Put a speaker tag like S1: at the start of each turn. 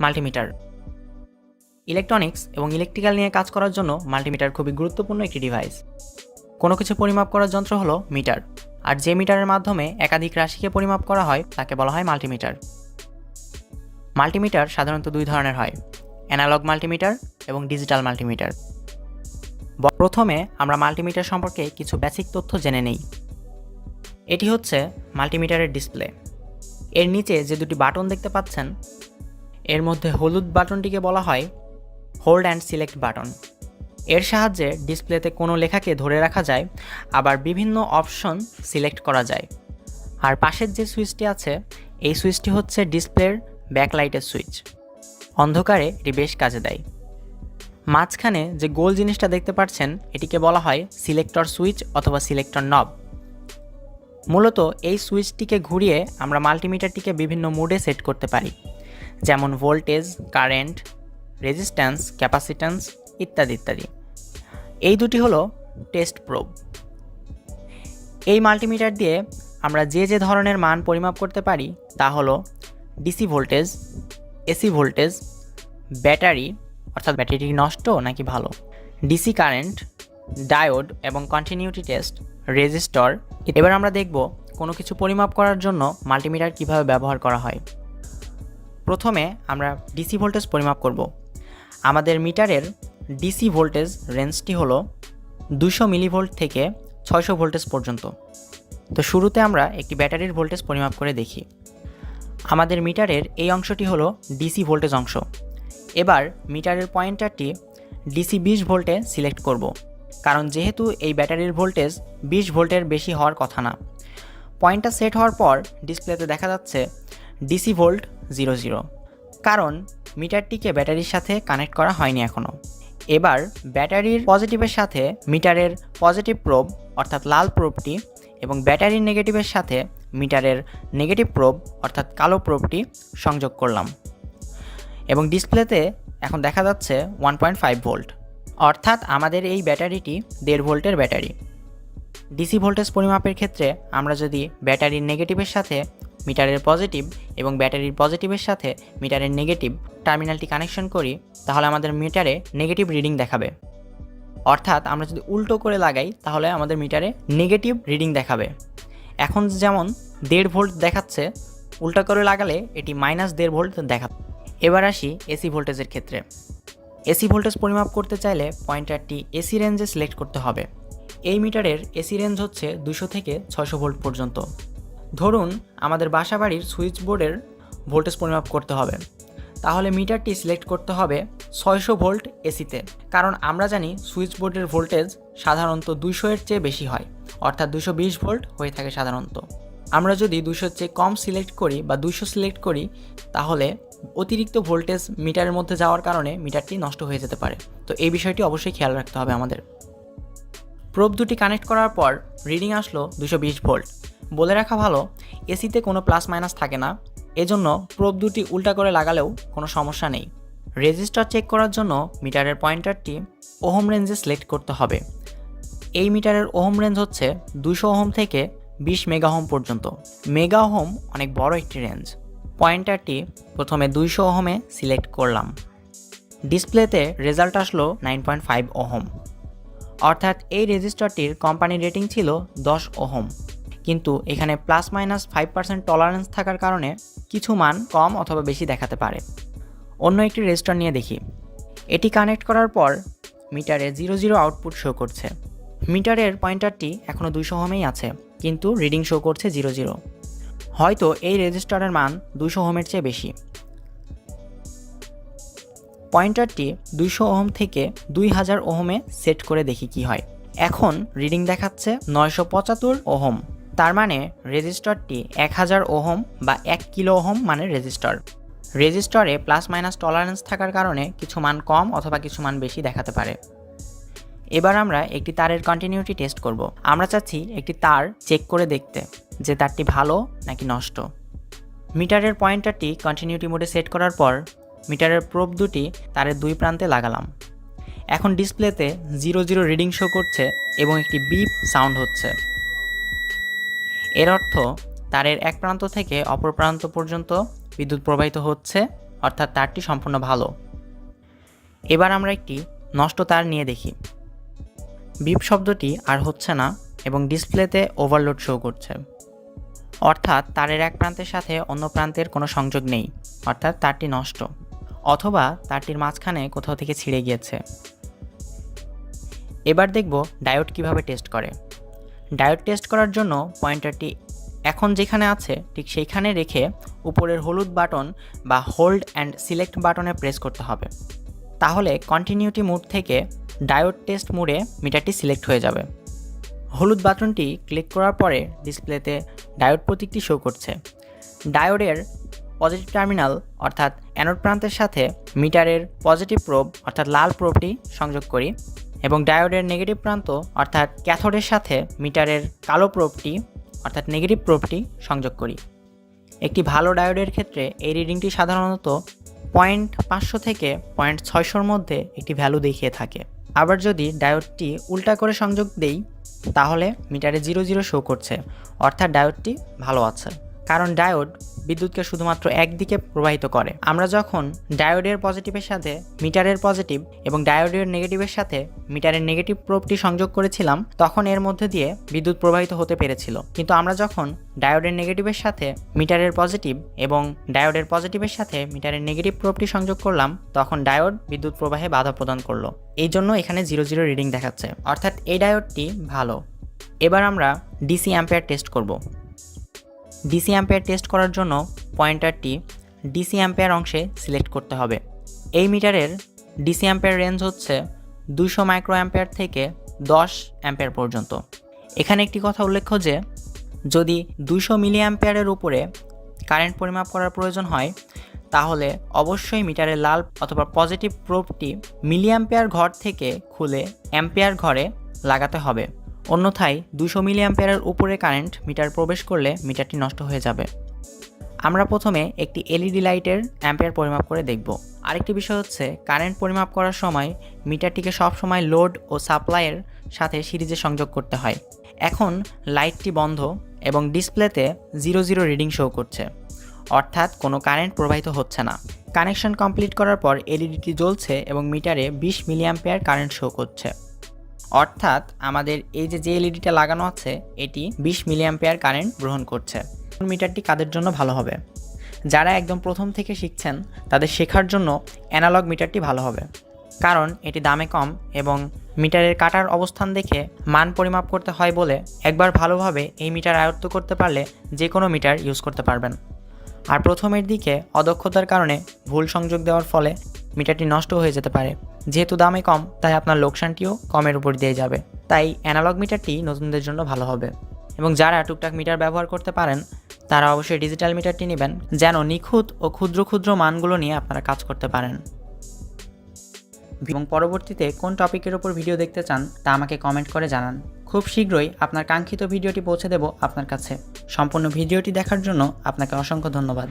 S1: Multimeter. Electronics এবং electrical নিয়ে কাজ করার জন্য মাল্টিমিটার খুবই গুরুত্বপূর্ণ একটি ডিভাইস। কোনো কিছু পরিমাপ করার যন্ত্র হলো মিটার। আর যে মিটারের মাধ্যমে একাধিক রাশিকে পরিমাপ করা হয়, তাকে বলা হয় মাল্টিমিটার। মাল্টিমিটার সাধারণত দুই ধরনের হয়, অ্যানালগ মাল্টিমিটার এবং ডিজিটাল মাল্টিমিটার। প্রথমে আমরা মাল্টিমিটার সম্পর্কে কিছু বেসিক তথ্য জেনে নেই। এটি হচ্ছে মাল্টিমিটারের ডিসপ্লে। এর নিচে যে দুটি বাটন দেখতে পাচ্ছেন এর মধ্যে হলুদ বাটনটিকে বলা হয় হোল্ড অ্যান্ড সিলেক্ট বাটন এর সাহায্যে ডিসপ্লেতে কোনো লেখাকে ধরে রাখা যায়, আবার বিভিন্ন অপশন সিলেক্ট করা যায়। আর পাশের যে সুইচটি আছে, এই সুইচটি হচ্ছে ডিসপ্লের ব্যাকলাইটের সুইচ। অন্ধকারে এটি বেশ কাজে দেয়। মাঝখানে যে গোল জিনিসটা দেখতে পাচ্ছেন, এটিকে বলা হয় সিলেক্টর সুইচ অথবা সিলেক্টর নব। মূলত এই সুইচটিকে ঘুরিয়ে আমরা মাল্টিমিটারটিকে বিভিন্ন মোডে সেট করতে পারি। যেমন ভোল্টেজ কারেন্ট রেজিস্ট্যান্স ক্যাপাসিট্যান্স ইত্যাদি ইত্যাদি। এই দুটি হলো টেস্ট প্রোব এই মাল্টিমিটার দিয়ে আমরা যে যে ধরনের মান পরিমাপ করতে পারি তা হলো DC voltage AC voltage battery অর্থাৎ ব্যাটারি নষ্ট নাকি ভালো? ডিসি কারেন্ট ডায়োড এবং কন্টিনিউটি টেস্ট রেজিস্টর এবার আমরা দেখব কোনো কিছু পরিমাপ করার জন্য মাল্টিমিটার কীভাবে ব্যবহার করা হয়। প্রথমে আমরা ডিসি ভোল্টেজ পরিমাপ করব। আমাদের মিটারের ডিসি ভোল্টেজ রেঞ্জটি হলো দুশো মিলিভোল্ট থেকে ছয়শো ভোল্টেজ পর্যন্ত। তো শুরুতে আমরা একটি ব্যাটারির ভোল্টেজ পরিমাপ করে দেখি। আমাদের মিটারের এই অংশটি হলো ডিসি ভোল্টেজ অংশ। এবার মিটারের পয়েন্টারটি ডিসি বিশ ভোল্টে সিলেক্ট করব। কারণ যেহেতু এই ব্যাটারির ভোল্টেজ বিশ ভোল্টের বেশি হওয়ার কথা না। পয়েন্টটা সেট হওয়ার পর ডিসপ্লেতে দেখা যাচ্ছে ডিসি ভোল্ট জিরো জিরো। কারণ মিটারটিকে ব্যাটারির সাথে কানেক্ট করা হয়নি এখনও এবার ব্যাটারির পজিটিভের সাথে মিটারের পজিটিভ প্রোব, অর্থাৎ লাল প্রোবটি, এবং ব্যাটারির নেগেটিভের সাথে মিটারের নেগেটিভ প্রোব, অর্থাৎ কালো প্রোবটি সংযোগ করলাম। এবং ডিসপ্লেতে এখন দেখা যাচ্ছে ওয়ান পয়েন্ট ফাইভ ভোল্ট। অর্থাৎ আমাদের এই ব্যাটারিটি দেড় ভোল্টের ব্যাটারি। ডিসি ভোল্টেজ পরিমাপের ক্ষেত্রে আমরা যদি ব্যাটারির নেগেটিভের সাথে মিটারের পজিটিভ এবং ব্যাটারির পজিটিভের সাথে মিটারের নেগেটিভ টার্মিনালটি কানেকশন করি, তাহলে আমাদের মিটারে নেগেটিভ রিডিং দেখাবে। অর্থাৎ আমরা যদি উল্টো করে লাগাই, তাহলে আমাদের মিটারে নেগেটিভ রিডিং দেখাবে। এখন যেমন দেড় ভোল্ট দেখাচ্ছে, উল্টা করে লাগালে এটি মাইনাস দেড় ভোল্ট দেখাবে এবার আসি এসি ভোল্টেজের ক্ষেত্রে। এসি ভোল্টেজ পরিমাপ করতে চাইলে পয়েন্টারটি এসি রেঞ্জে সিলেক্ট করতে হবে। এই মিটারের এসি রেঞ্জ হচ্ছে দুশো থেকে ছয়শো ভোল্ট পর্যন্ত। ধরুন আমাদের বাসা বাড়ির সুইচ বোর্ডের ভোল্টেজ পরিমাপ করতে হবে। তাহলে মিটারটি সিলেক্ট করতে হবে ছয়শো ভোল্ট এসিতে। কারণ আমরা জানি সুইচ বোর্ডের ভোল্টেজ সাধারণত দুশো এর চেয়ে বেশি হয়, অর্থাৎ দুশো বিশ ভোল্ট হয়ে থাকে সাধারণত। আমরা যদি দুশোর চেয়ে কম সিলেক্ট করি বা দুশো সিলেক্ট করি, তাহলে অতিরিক্ত ভোল্টেজ মিটারের মধ্যে যাওয়ার কারণে মিটারটি নষ্ট হয়ে যেতে পারে। তো এই বিষয়টি অবশ্যই খেয়াল রাখতে হবে আমাদের। প্রোব দুটি কানেক্ট করার পর রিডিং আসলো দুশো বিশ ভোল্ট। বলে রাখা ভালো, এসিতে কোনো প্লাস মাইনাস থাকে না। এজন্য প্রোব দুটি উল্টা করে লাগালেও কোনো সমস্যা নেই। রেজিস্টার চেক করার জন্য মিটারের পয়েন্টারটি ওহম রেঞ্জে সিলেক্ট করতে হবে। এই মিটারের ওহম রেঞ্জ হচ্ছে দুশো ওহম থেকে বিশ মেগাহোম পর্যন্ত। মেগা ওহম অনেক বড় একটি রেঞ্জ। পয়েন্টারটি প্রথমে দুইশো ওহমে সিলেক্ট করলাম। ডিসপ্লেতে রেজাল্ট আসলো নাইন পয়েন্ট ফাইভ ওহম। অর্থাৎ এই রেজিস্টারটির কোম্পানি রেটিং ছিল দশ ওহম। কিন্তু এখানে plus minus five percent tolerance থাকার কারণে কিছু মান কম অথবা বেশি দেখাতে পারে। অন্য একটি রেজিস্টার নিয়ে দেখি। এটি কানেক্ট করার পর মিটারে জিরো জিরো আউটপুট শো করছে। মিটারের পয়েন্টারটি এখনও দুইশো হোমেই আছে, কিন্তু রিডিং শো করছে জিরো জিরো হয়তো এই রেজিস্টারের মান দুশো হোমের চেয়ে বেশি। পয়েন্টারটি দুইশো ওহম থেকে দুই হাজার ওহমে সেট করে দেখি কি হয়। এখন রিডিং দেখাচ্ছে নয়শো পঁচাত্তর ওহম। তার মানে রেজিস্টারটি এক হাজার ওহম বা এক কিলো ওহম মানের রেজিস্টর। রেজিস্টরে প্লাস মাইনাস টলারেন্স থাকার কারণে কিছু মান কম অথবা কিছু মান বেশি দেখাতে পারে। এবার আমরা একটি তারের কন্টিনিউটি টেস্ট করব। আমরা চাচ্ছি একটি তার চেক করে দেখতে যে তারটি ভালো নাকি নষ্ট। মিটারের পয়েন্টারটি কন্টিনিউটি মোডে সেট করার পর মিটারের প্রোব দুটি তারের দুই প্রান্তে লাগালাম। এখন ডিসপ্লেতে জিরো জিরো রিডিং শো করছে এবং একটি বিপ সাউন্ড হচ্ছে। এর অর্থ তারের এক প্রান্ত থেকে অপর প্রান্ত পর্যন্ত বিদ্যুৎ প্রবাহিত হচ্ছে, অর্থাৎ তারটি সম্পূর্ণ ভালো। এবার আমরা একটি নষ্ট তার নিয়ে দেখি। বিপ শব্দটি আর হচ্ছে না এবং ডিসপ্লেতে ওভারলোড শো করছে। অর্থাৎ তারের এক প্রান্তের সাথে অন্য প্রান্তের কোনো সংযোগ নেই, অর্থাৎ তারটি নষ্ট, অথবা তারটির মাঝখানে কোথাও থেকে ছিঁড়ে গিয়েছে। এবার দেখব ডায়োড কীভাবে টেস্ট করে। ডায়োড টেস্ট করার জন্য পয়েন্টারটি এখন যেখানে আছে, ঠিক সেইখানে রেখে উপরের হলুদ বাটন বা হোল্ড অ্যান্ড সিলেক্ট বাটনে প্রেস করতে হবে। তাহলে কন্টিনিউটি মুড থেকে ডায়োড টেস্ট মুডে মিটারটি সিলেক্ট হয়ে যাবে। হলুদ বাটনটি ক্লিক করার পরে ডিসপ্লেতে ডায়োড প্রতীকটি শো করছে। ডায়োডের পজিটিভ টার্মিনাল অর্থাৎ অ্যানোড প্রান্তের সাথে মিটারের পজিটিভ প্রোব অর্থাৎ লাল প্রোবটি সংযোগ করি। এবং ডায়োডের নেগেটিভ প্রান্ত, অর্থাৎ ক্যাথোডের সাথে মিটারের কালো প্রোপটি, অর্থাৎ নেগেটিভ প্রোপটি সংযোগ করি। একটি ভালো ডায়োডের ক্ষেত্রে এই রিডিংটি সাধারণত পয়েন্ট পাঁচশো থেকে পয়েন্ট ছয়শোর মধ্যে একটি ভ্যালু দেখিয়ে থাকে। আবার যদি ডায়োডটি উল্টা করে সংযোগ দেই, তাহলে মিটারে জিরো জিরো শো করছে, অর্থাৎ ডায়োডটি ভালো আছে। কারণ ডায়োড বিদ্যুৎকে শুধুমাত্র একদিকে প্রবাহিত করে। আমরা যখন ডায়োডের পজিটিভের সাথে মিটারের পজিটিভ এবং ডায়োডের নেগেটিভের সাথে মিটারের নেগেটিভ প্রোবটি সংযোগ করেছিলাম, তখন এর মধ্যে দিয়ে বিদ্যুৎ প্রবাহিত হতে পেরেছিল। কিন্তু আমরা যখন ডায়োডের নেগেটিভের সাথে মিটারের পজিটিভ এবং ডায়োডের পজিটিভের সাথে মিটারের নেগেটিভ প্রোবটি সংযোগ করলাম, তখন ডায়োড বিদ্যুৎ প্রবাহে বাধা প্রদান করল। এই জন্য এখানে জিরো জিরো রিডিং দেখাচ্ছে। অর্থাৎ এই ডায়োডটি ভালো। এবার আমরা ডিসি অ্যাম্পেয়ার টেস্ট করব। ডিসি অ্যাম্পেয়ার টেস্ট করার জন্য পয়েন্টারটি ডিসি অ্যাম্পেয়ার অংশে সিলেক্ট করতে হবে। এই মিটারের ডিসি অ্যাম্পেয়ার রেঞ্জ হচ্ছে দুশো মাইক্রো অ্যাম্পেয়ার থেকে দশ অ্যাম্পেয়ার পর্যন্ত। এখানে একটি কথা উল্লেখ্য যে, যদি দুশো মিলি অ্যাম্পেয়ারের উপরে কারেন্ট পরিমাপ করার প্রয়োজন হয়, তাহলে অবশ্যই মিটারের লাল অথবা পজিটিভ প্রোবটি মিলি অ্যাম্পেয়ার ঘর থেকে খুলে অ্যাম্পেয়ার ঘরে লাগাতে হবে। অন্যথায় দুশো মিলি অ্যাম্পেয়ারের উপরে কারেন্ট মিটার প্রবেশ করলে মিটারটি নষ্ট হয়ে যাবে। আমরা প্রথমে একটি এলইডি লাইটের অ্যাম্পেয়ার পরিমাপ করে দেখব। আরেকটি বিষয় হচ্ছে, কারেন্ট পরিমাপ করার সময় মিটারটিকে সবসময় লোড ও সাপ্লাইয়ের সাথে সিরিজে সংযোগ করতে হয়। এখন লাইটটি বন্ধ এবং ডিসপ্লেতে জিরো জিরো রিডিং শো করছে। অর্থাৎ কোনো কারেন্ট প্রবাহিত হচ্ছে না। কানেকশন কমপ্লিট করার পর এলইডিটি জ্বলছে এবং মিটারে বিশ মিলিয়াম্পেয়ার কারেন্ট শো করছে। অর্থাৎ আমাদের এই যে যে এলইডিটা লাগানো আছে, এটি বিশ মিলিয়াম্পেয়ার কারেন্ট গ্রহণ করছে। মিটারটি কাদের জন্য ভালো হবে? যারা একদম প্রথম থেকে শিখছেন, তাদের শেখার জন্য অ্যানালগ মিটারটি ভালো হবে। কারণ এটি দামে কম এবং মিটারের কাটার অবস্থান দেখে মান পরিমাপ করতে হয় বলে একবার ভালোভাবে এই মিটার আয়ত্ত করতে পারলে যে কোনো মিটার ইউজ করতে পারবেন। আর প্রথমের দিকে অদক্ষতার কারণে ভুল সংযোগ দেওয়ার ফলে মিটারটি নষ্ট হয়ে যেতে পারে। যেহেতু দামে কম, তাই আপনার লোকসানটিও কমের উপর দিয়ে যাবে। তাই অ্যানালগ মিটারটি নতুনদের জন্য ভালো হবে। এবং যারা টুকটাক মিটার ব্যবহার করতে পারেন, তারা অবশ্যই ডিজিটাল মিটারটি নেবেন, যেন নিখুঁত ও ক্ষুদ্র ক্ষুদ্র মানগুলো নিয়ে আপনারা কাজ করতে পারেন। এবং পরবর্তীতে কোন টপিকের ওপর ভিডিও দেখতে চান, তা আমাকে কমেন্ট করে জানান। খুব শীঘ্রই আপনার কাঙ্ক্ষিত ভিডিওটি পৌঁছে দেব আপনার কাছে। সম্পূর্ণ ভিডিওটি দেখার জন্য আপনাকে অসংখ্য ধন্যবাদ।